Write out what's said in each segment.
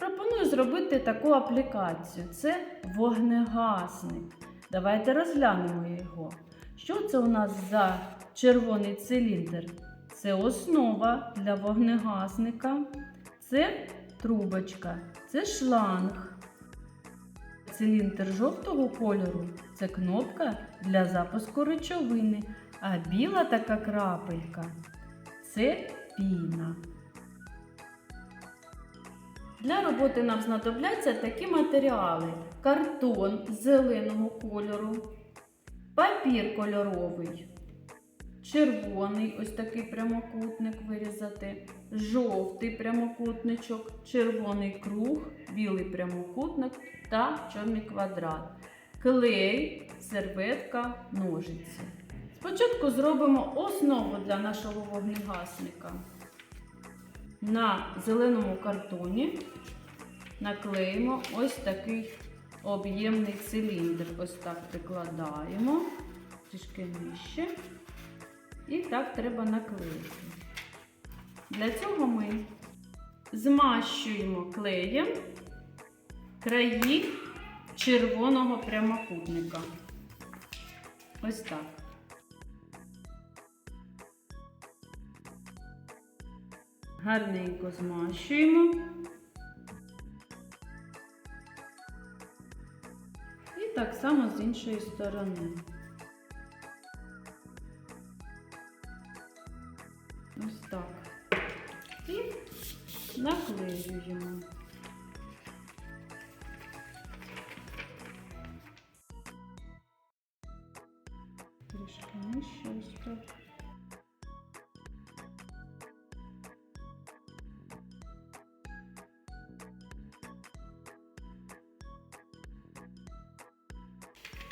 пропоную зробити таку аплікацію. Це вогнегасник. Давайте розглянемо його. Що це у нас за червоний циліндр? Це основа для вогнегасника, це трубочка, це шланг. Циліндр жовтого кольору це кнопка для запуску речовини, а біла така крапелька це піна. Для роботи нам знадобляться такі матеріали: картон зеленого кольору, папір кольоровий, червоний ось такий прямокутник вирізати, жовтий прямокутничок, червоний круг, білий прямокутник та чорний квадрат, клей, серветка, ножиці. Спочатку зробимо основу для нашого вогнегасника. На зеленому картоні наклеїмо ось такий об'ємний циліндр. Ось так прикладаємо трішки нижче. І так треба наклеїти. Для цього ми змащуємо клеєм краї червоного прямокутника. Ось так. Гарненько змащуємо. І так само з іншої сторони. Ось так. І наклеюємо.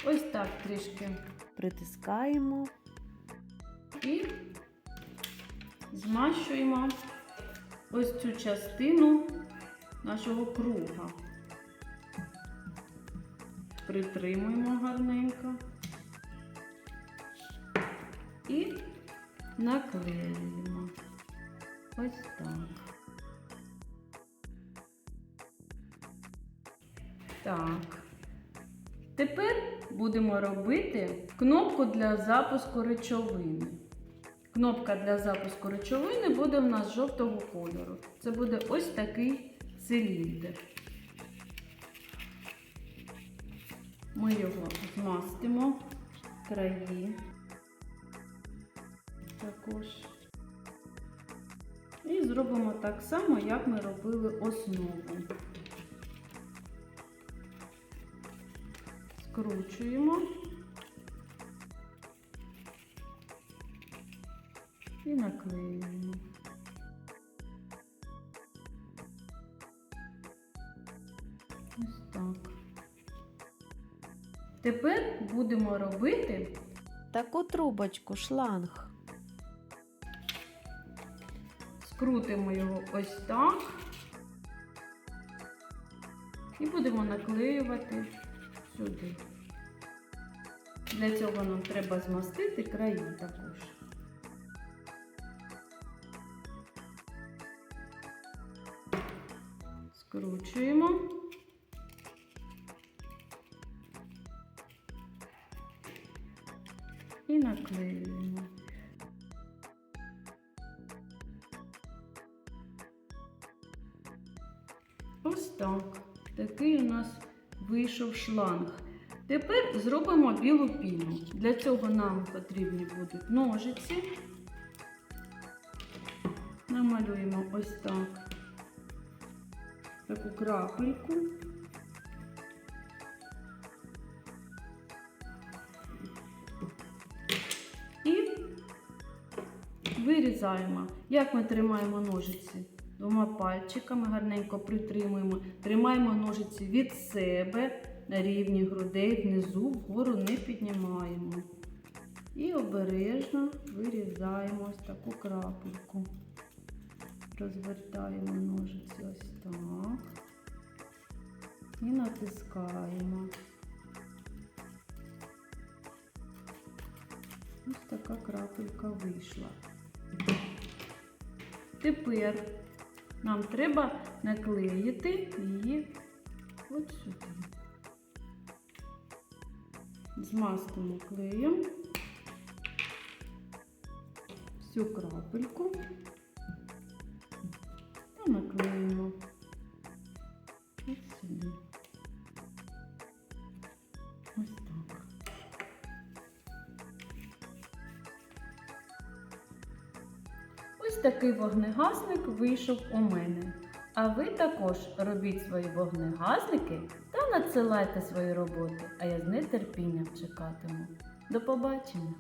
Ось так трішки Притискаємо. і змащуємо ось цю частину нашого круга. Притримуємо гарненько і наклеюємо. Ось так. Так. Тепер будемо робити кнопку для запуску речовини. Кнопка для запуску речовини буде в нас жовтого кольору. Це буде ось такий циліндр. Ми його змастимо краї також. І зробимо так само, як ми робили основу. Скручуємо і наклеюємо. Ось так. Тепер будемо робити Таку трубочку, шланг. Скрутимо його ось так. І будемо наклеювати сюди. Для цього нам треба змастити краї також. Скручуємо. І наклеюємо. Ось так. Такий у нас вийшов шланг. Тепер зробимо білу піну. Для цього нам потрібні будуть ножиці. Намалюємо ось так таку крапельку. І вирізаємо. Як ми тримаємо ножиці? Двома пальчиками гарненько притримуємо, тримаємо ножиці від себе на рівні грудей, внизу, вгору не піднімаємо. І обережно вирізаємо ось таку крапельку. Розвертаємо ножиці ось так. І натискаємо. Ось така крапелька вийшла. Тепер Нам треба наклеїти її от сюди. Змастимо клеєм всю крапельку та наклеїмо ось сюди. Ось такий вогнегасник вийшов у мене. А ви також робіть свої вогнегасники та надсилайте свої роботи, а я з нетерпінням чекатиму. До побачення!